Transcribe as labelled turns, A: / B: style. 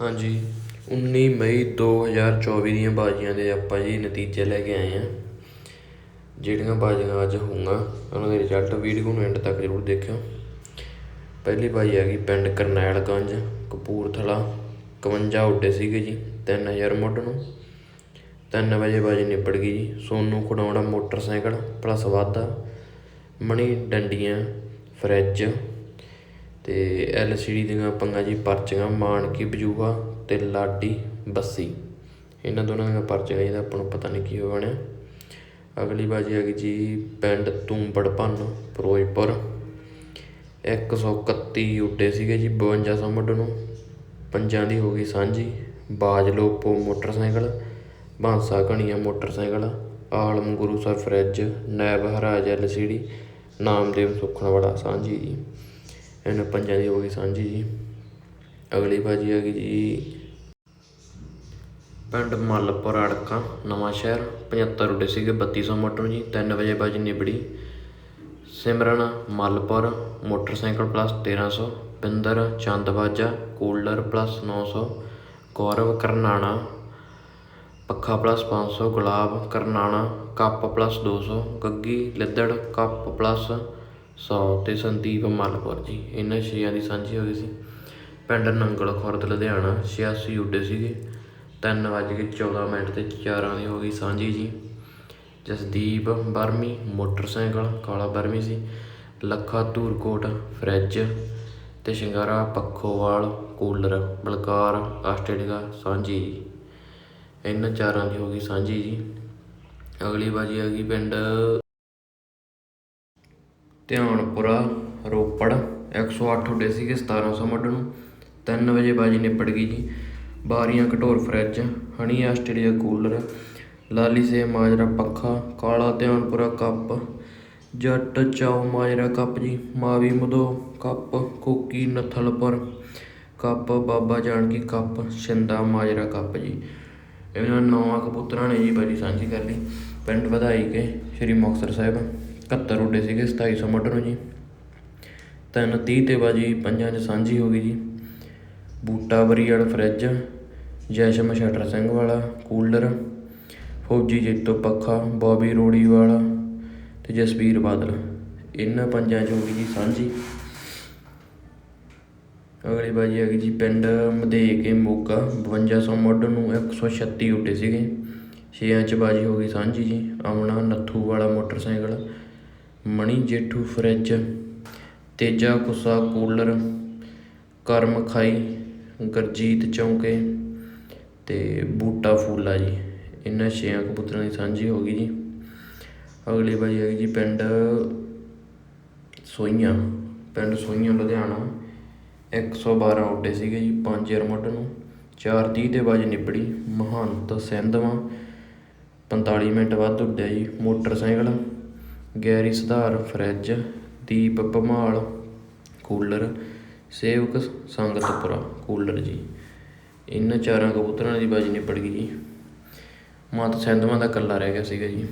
A: ਹਾਂਜੀ। 19 ਮਈ 2024 ਦੀਆਂ ਬਾਜ਼ੀਆਂ ਦੇ ਆਪਾਂ ਜੀ ਨਤੀਜੇ ਲੈ ਕੇ ਆਏ ਹਾਂ। ਜਿਹੜੀਆਂ ਬਾਜ਼ੀਆਂ ਅੱਜ ਹੋਊਗਾ ਉਹਨਾਂ ਦੇ ਰਿਜ਼ਲਟ ਵੀਡੀਓ ਨੂੰ ਐਂਡ ਤੱਕ ਜ਼ਰੂਰ ਦੇਖਿਓ। ਪਹਿਲੀ ਬਾਜੀ ਹੈਗੀ ਪਿੰਡ ਕਰਨੈਲਗੰਜ, ਕਪੂਰਥਲਾ। 51 ਉੱਡੇ ਸੀਗੇ ਜੀ 3000 ਮੁੱਢ ਨੂੰ। 3 ਵਜੇ ਬਾਜੀ ਨਿਬੜ ਗਈ ਜੀ। ਸੋਨੂੰ ਖਡਾਉਣਾ ਮੋਟਰਸਾਈਕਲ, ਪਲੱਸ ਵਾਧਾ। ਮਣੀ ਡੰਡੀਆਂ, ਫਰਿੱਜ। ਅਤੇ ਐੱਲ ਸੀ ਡੀ ਦੀਆਂ ਪੰਗਾ ਜੀ ਪਰਚੀਆਂ ਮਾਣਕੀ ਵਜੂਹਾ ਅਤੇ ਲਾਡੀ, ਬੱਸੀ। ਇਹਨਾਂ ਦੋਨਾਂ ਦੀਆਂ ਪਰਚੀਆਂ ਜਿਹਦਾ ਆਪਾਂ ਨੂੰ ਪਤਾ ਨਹੀਂ ਕੀ ਹੋ ਬਣਿਆ। ਅਗਲੀ ਬਾਜੀ ਹੈਗੀ ਜੀ ਪਿੰਡ ਤੂੰਬੜ ਭੰਨ ਫਿਰੋਜ਼ਪੁਰ 131 ਉੱਡੇ ਸੀਗੇ ਜੀ 5200 ਮੁੱਢ ਨੂੰ। ਪੰਜਾਂ ਦੀ ਹੋ ਗਈ ਸਾਂਝੀ। Baj Lopo motorcycle, Bansa Ghaniyan motorcycle, Alam Gurusar fridge, Naib Haraj LCD, Namdev Sukhanwala ਸਾਂਝੀ ਜੀ। ਇਹਨਾਂ ਪੰਜਾਂ ਦੀ ਹੋ ਗਈ ਸਾਂਝੀ ਜੀ। ਅਗਲੀ ਬਾਜੀ ਆ ਗਈ ਜੀ। ਪਿੰਡ ਮੱਲਪੁਰ ਅੜਕਾ, ਨਵਾਂ ਸ਼ਹਿਰ 75 ਉੱਡੇ ਸੀਗੇ 3200 ਮੋਟਰ ਜੀ 3 ਵਜੇ ਬਾਜੀ ਨਿਬੜੀ। Simran, Mallpur, motorcycle plus 1300 Binder Chandwaja cooler plus 900 Gaurav Karnana, ਪੱਖਾ plus 500 Gulab Karnana, cup plus 200 Gaggi, Liddar, cup plus 100 ਅਤੇ ਸੰਦੀਪ ਮਲਪੁਰ ਜੀ, ਇਹਨਾਂ ਛੇਆਂ ਦੀ ਸਾਂਝੀ ਹੋ ਗਈ ਸੀ। ਪਿੰਡ ਨੰਗਲ ਖੁਰਦ, ਲੁਧਿਆਣਾ 86 ਉੱਡੇ ਸੀਗੇ। ਤਿੰਨ ਵੱਜ ਕੇ 14 ਮਿੰਟ ਤੇ ਚਾਰਾਂ ਦੀ ਹੋ ਗਈ ਸਾਂਝੀ ਜੀ। ਜਸਦੀਪ ਬਰਮੀ ਮੋਟਰਸਾਈਕਲ, ਕਾਲਾ ਬਰਮੀ ਸੀ। ਲੱਖਾ ਧੂਰਕੋਟ, ਫਰਿੱਜ ਤੇ ਸ਼ਿੰਗਾਰਾ, ਪੱਖੋਵਾਲ, ਕੂਲਰ, ਬਲਕਾਰ, ਆਸਟ੍ਰੇਲੀਆ, ਸਾਂਝੀ ਜੀ। ਇਹਨਾਂ ਚਾਰਾਂ ਦੀ ਹੋ ਗਈ ਸਾਂਝੀ ਜੀ। ਅਗਲੀ ਬਾਜੀ ਆ ਗਈ ਪਿੰਡ ਧਿਆਨਪੁਰਾ ਰੋਪੜ 108 ਉੱਡੇ ਸੀਗੇ 1700 ਮੁੱਢ ਨੂੰ। 3 ਵਜੇ ਬਾਜੀ ਨਿਬੜ ਗਈ ਜੀ। Bariyan Ghator fridge, Hani Australia cooler, Lali Se Majra ਪੱਖਾ, ਕਾਲਾ ਧਿਆਨਪੁਰਾ ਕੱਪ, ਜੱਟ ਚਾਉ, ਮਾਜਰਾ ਕੱਪ ਜੀ, Mavi Mado cup, Koki Nathalpur cup, Baba Janki cup, Shinda Majra cup ਜੀ। ਇਹਨਾਂ ਨੌਵਾਂ ਕਬੂਤਰਾਂ ਨੇ ਜੀ ਬਾਜੀ ਸਾਂਝੀ ਕਰ ਲਈ। ਪਿੰਡ ਵਧਾਈ ਕੇ ਸ਼੍ਰੀ ਮੁਕਤਸਰ ਸਾਹਿਬ। 71 ਉੱਡੇ ਸੀਗੇ 2700 ਮੁੱਢ ਨੂੰ ਜੀ। ਤਿੰਨ 30 ਤੇ ਬਾਜੀ, ਪੰਜਾਂ 'ਚ ਸਾਂਝੀ ਹੋ ਗਈ ਜੀ। ਬੂਟਾ ਬਰੀਅੜ ਫਰਿੱਜ, ਜੈਸ਼ਮ, ਸ਼ਟਰ ਸਿੰਘ ਵਾਲਾ, ਕੂਲਰ, ਫੌਜੀ ਜੇਤੋ, ਪੱਖਾ, ਬੋਬੀ ਰੋੜੀ ਵਾਲਾ ਤੇ ਜਸਵੀਰ ਬਾਦਲ। ਇਹਨਾਂ ਪੰਜਾਂ 'ਚ ਹੋ ਗਈ ਜੀ ਸਾਂਝੀ। ਅਗਲੀ ਬਾਜੀ ਆ ਗਈ ਜੀ ਪਿੰਡ ਮਧੇਕੇ ਮੋਗਾ 5200 ਮੁੱਢ ਨੂੰ 136 ਉੱਡੇ ਸੀਗੇ। ਛੇਆਂ 'ਚ ਬਾਜੀ ਹੋ ਗਈ ਸਾਂਝੀ ਜੀ Aamna Nathuwala motorcycle Mani Jethu fridge, Teja Kussa cooler, Karam Khai, Garjeet Chaunke ਤੇ ਬੂਟਾ ਫੂਲਾ ਜੀ। ਇਹਨਾਂ ਛੇਆਂ ਕਬੂਤਰਾਂ ਦੀ ਸਾਂਝੀ ਹੋ ਗਈ ਜੀ। ਅਗਲੀ ਬਾਜੀ ਹੈਗੀ ਜੀ ਪਿੰਡ ਸੋਈਆਂ। ਪਿੰਡ ਸੋਈਆਂ, ਲੁਧਿਆਣਾ। 112 ਉੱਡੇ ਸੀਗੇ ਜੀ 5000 ਮੁੱਢ ਨੂੰ। 430 ਦੇ ਬਾਜੀ ਨਿਬੜੀ। ਮਹੰਤ ਸਿੰਧਵਾਂ 45 ਮਿੰਟ ਵੱਧ ਉੱਡਿਆ ਜੀ। Motorcycle. Gary Sudhar, fridge, Deep Bhamal, cooler, Sewak Sangatpura cooler ਜੀ। ਇਹਨਾਂ ਚਾਰਾਂ ਕਬੂਤਰਾਂ ਦੀ ਬਾਜੀ ਨਿਬੜ ਗਈ ਜੀ। ਮਾਤ ਸੈਂਧਵਾਂ ਦਾ ਕੱਲਾ ਰਹਿ ਗਿਆ ਸੀਗਾ ਜੀ।